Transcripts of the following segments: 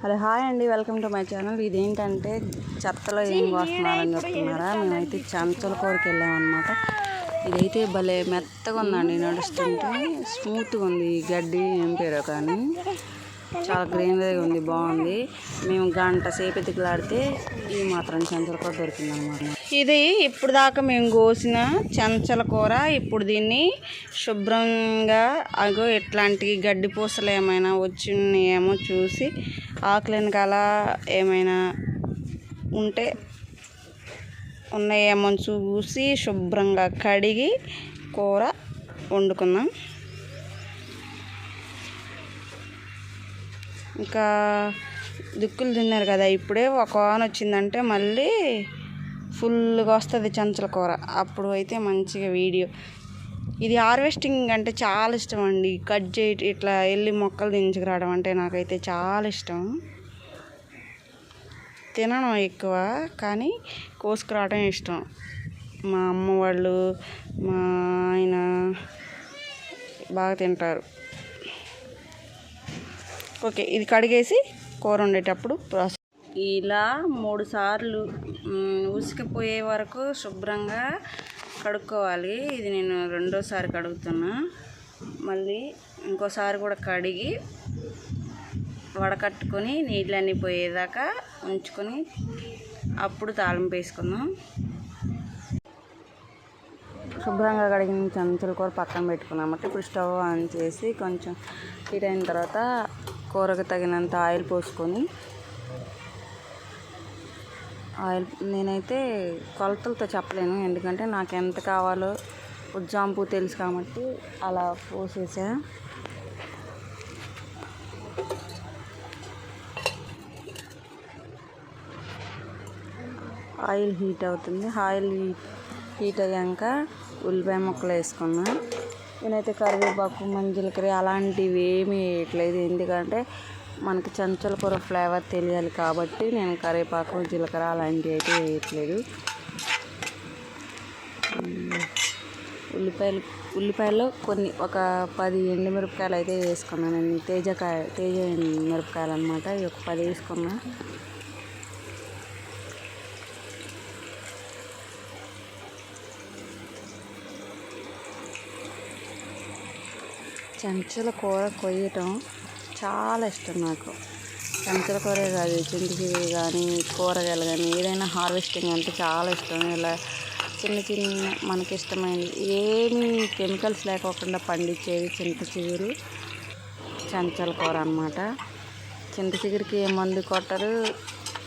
Hello hi అండి. Welcome to my channel. ఇదేంటంటే చెత్తలో ఏం వస్తున్నారని చెప్తున్నారా? మేమైతే చంచల కూరకి వెళ్ళామన్నమాట. ఇదైతే భలే మెత్తగా ఉందండి నడుస్తుంటే స్మూత్గా ఉంది. గడ్డి ఏం పేరు కానీ. చాలా గ్రీనరీగా ఉంది బాగుంది. మేము గంట సేపు ఎతికిలాడితే ఈ మాత్రం చెంచల కూర దొరికింది అనమాట ఇది ఇప్పుడు దాకా మేము కోసిన చెంచల కూర ఇప్పుడు దీన్ని శుభ్రంగా అగో ఇట్లాంటి గడ్డి పూసలు ఏమైనా వచ్చినాయేమో చూసి ఆకులు కల ఏమైనా ఉంటే ఉన్నాయేమో చూసి శుభ్రంగా కడిగి కూర వండుకుందాం. ఇంకా దిక్కులు తిన్నారు కదా ఇప్పుడే ఒక వాన వచ్చిందంటే మళ్ళీ ఫుల్గా వస్తుంది చంచల కూర. అప్పుడు అయితే మంచిగా వీడియో. ఇది హార్వెస్టింగ్ అంటే చాలా ఇష్టం అండి. కట్ చేయ ఇట్లా వెళ్ళి మొక్కలు దించుకురావడం అంటే నాకైతే చాలా ఇష్టం. తినడం ఎక్కువ కానీ కోసుకురావడం ఇష్టం. మా అమ్మ వాళ్ళు మా ఆయన బాగా తింటారు. ఓకే ఇది కడిగేసి కూర వండేటప్పుడు ప్రాసెస్ ఇలా మూడు సార్లు ఉసికిపోయే వరకు శుభ్రంగా కడుక్కోవాలి. ఇది నేను రెండోసారి కడుగుతున్నా. మళ్ళీ ఇంకోసారి కూడా కడిగి వడకట్టుకొని నీళ్ళన్నీ పోయేదాకా ఉంచుకొని అప్పుడు తాళింపు వేసుకుందాం. శుభ్రంగా కడిగిన చంచుల కూర పక్కన పెట్టుకున్నామంటే ఇప్పుడు స్టవ్ ఆన్ చేసి కొంచెం హీట్ అయిన తర్వాత కూరకు తగినంత ఆయిల్ పోసుకొని ఆయిల్ నేనైతే కొలతలతో చెప్పలేను ఎందుకంటే నాకు ఎంత కావాలో ఉజ్జాంపు తెలుసు కాబట్టి అలా పోసేసా. ఆయిల్ హీట్ అవుతుంది. ఆయిల్ హీట్ హీట్ అయ్యాక ఉల్లిపాయ ముక్కలు వేసుకున్నా. నేనైతే కరివేపాకు మంజీలకర్రీ అలాంటివి ఏమీ వేయట్లేదు. ఎందుకంటే మనకి చంచల కూర ఫ్లేవర్ తెలియాలి కాబట్టి నేను కరివేపాకు జీలకర్ర అలాంటివి అయితే వేయట్లేదు. ఉల్లిపాయలు ఉల్లిపాయలు కొన్ని ఒక పది ఎండుమిరపకాయలు అయితే వేసుకున్నాను తేజకాయ తేజ మిరపకాయలు అనమాట ఈ ఒక పది వేసుకున్నా. చెంచుల కూర కొయ్యటం చాలా ఇష్టం నాకు. చెంచుల కూర కాదు చింతచిగురు కానీ కూరగాయలు కానీ ఏదైనా హార్వెస్టింగ్ అంటే చాలా ఇష్టం. ఇలా చిన్న చిన్న మనకి ఇష్టమైనది ఏమీ కెమికల్స్ లేకోకుండా పండించేది చింత చిగురు చెంచల కూర అనమాట చింత చిగురికి ఏ మందు కొట్టరు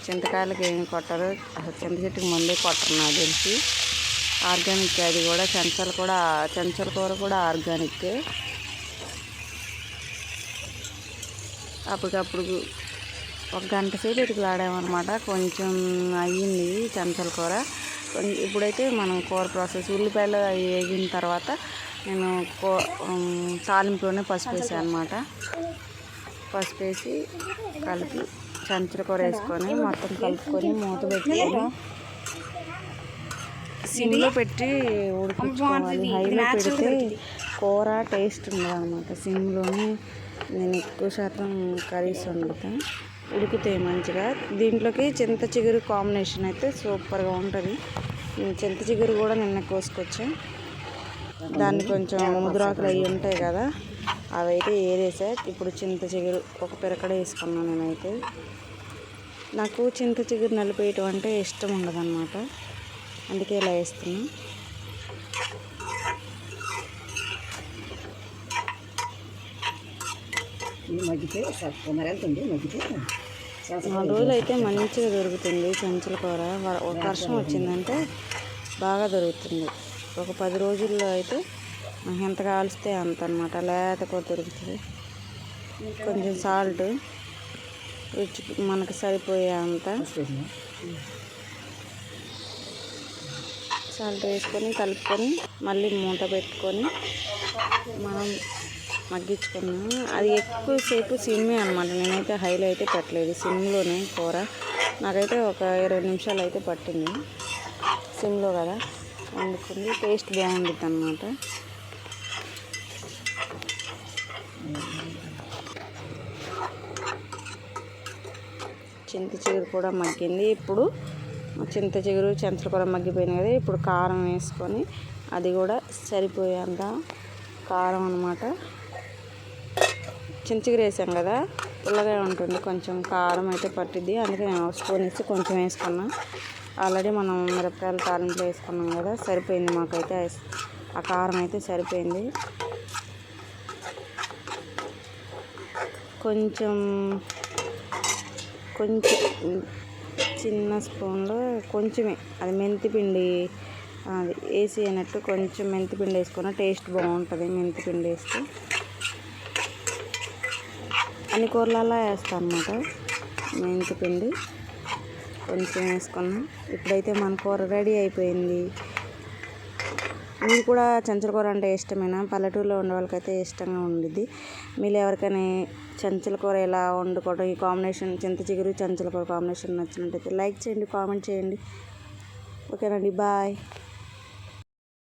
చింతకాయలకి ఏమి కొట్టరు అసలు చింత చెట్టుకి మందు కొట్టరు నాకు తెలిసి. ఆర్గానిక్ అది కూడా చెంచలు కూడా చెంచల కూర కూడా ఆర్గానికే అప్పటికప్పుడు ఒక గంట సేపు ఇటుకులాడామన్నమాట కొంచెం అయ్యింది చెంచల కూర. ఇప్పుడైతే మనం కూర ప్రాసెస్ ఉల్లిపాయలు అవి వేగిన తర్వాత నేను కో తాలింపులోనే పసుపు వేసాను అనమాట పసుపు వేసి కలిపి చెంచల కూర వేసుకొని మొత్తం కలుపుకొని మూత పెట్టుకొని సిమ్లో పెట్టి ఉడికించుకోవాలి. హైలో పెడితే కూర టేస్ట్ ఉండదు అనమాట సిమ్లోనే నేను ఎక్కువ శాతం కర్రీస్ వండుతాను ఉడుకుతాయి మంచిగా. దీంట్లోకి చింత చిగురు కాంబినేషన్ అయితే సూపర్గా ఉంటుంది. చింత చిగురు కూడా నిన్న కోసుకొచ్చా. దాన్ని కొంచెం ముదురాకులు అవి ఉంటాయి కదా అవి అయితే ఏరేసా. ఇప్పుడు చింత చిగురు ఒక పిరకడ వేసుకున్నాను నేనైతే. నాకు చింత చిగురు నలిపేయటం అంటే ఇష్టం ఉండదు అందుకే ఇలా వేస్తున్నా మగ్గితే మరి వెళ్తుంది మగ్గితే నాలుగు రోజులు అయితే మంచిగా దొరుకుతుంది చెంచుల కూర. వర్షం వచ్చిందంటే బాగా దొరుకుతుంది. ఒక పది రోజుల్లో అయితే ఎంత కావలిస్తే అంత అనమాట లేత కూర దొరుకుతుంది. కొంచెం సాల్ట్ రుచికి మనకు సరిపోయే అంత సాల్ట్ వేసుకొని కలుపుకొని మళ్ళీ మూత పెట్టుకొని మనం మగ్గించుకున్నాను అది ఎక్కువసేపు సిమ్మే అనమాట నేనైతే హైలో అయితే పెట్టలేదు. సిమ్లోనే కూర. నాకైతే ఒక ఇరవై నిమిషాలు అయితే పట్టింది సిమ్లో కదా. వండుకుంది. టేస్ట్ బాగుంటుంది అనమాట చింత చిగురు కూడా మగ్గింది. ఇప్పుడు చింత చిగురు చెంచల కూర మగ్గిపోయింది కదా. ఇప్పుడు కారం వేసుకొని అది కూడా సరిపోయేంత కారం అనమాట చింతచిగురు వేసాం కదా పుల్లగా ఉంటుంది. కొంచెం కారం అయితే పట్టిద్ది. అందుకే నేను స్పూన్ వేసి కొంచెం వేసుకున్నా. ఆల్రెడీ మనం మిరపకాయలు తాలింపులో వేసుకున్నాం కదా సరిపోయింది మాకైతే. ఆ- కారం అయితే సరిపోయింది. కొంచెం కొంచెం చిన్న స్పూన్లో కొంచెమే. అది మెంతిపిండి అది వేసి అయినట్టు కొంచెం మెంతిపిండి వేసుకున్న టేస్ట్ బాగుంటుంది. మెంతిపిండి వేస్తే. అన్ని కూరలలో వేస్తాను అనమాట మెంతి పిండి కొంచెం వేసుకున్నాం. ఇప్పుడైతే మన కూర రెడీ అయిపోయింది. మీరు కూడా చెంచల కూర అంటే ఇష్టమేనా? పల్లెటూరులో ఉండే వాళ్ళకైతే ఇష్టంగా ఉండిద్ది. మీరు ఎవరికైనా చెంచల కూర ఎలా వండుకోవడం ఈ కాంబినేషన్ చింత చిగురు చెంచల కూర కాంబినేషన్ నచ్చినట్టయితే లైక్ చేయండి కామెంట్ చేయండి. ఓకేనండి బాయ్.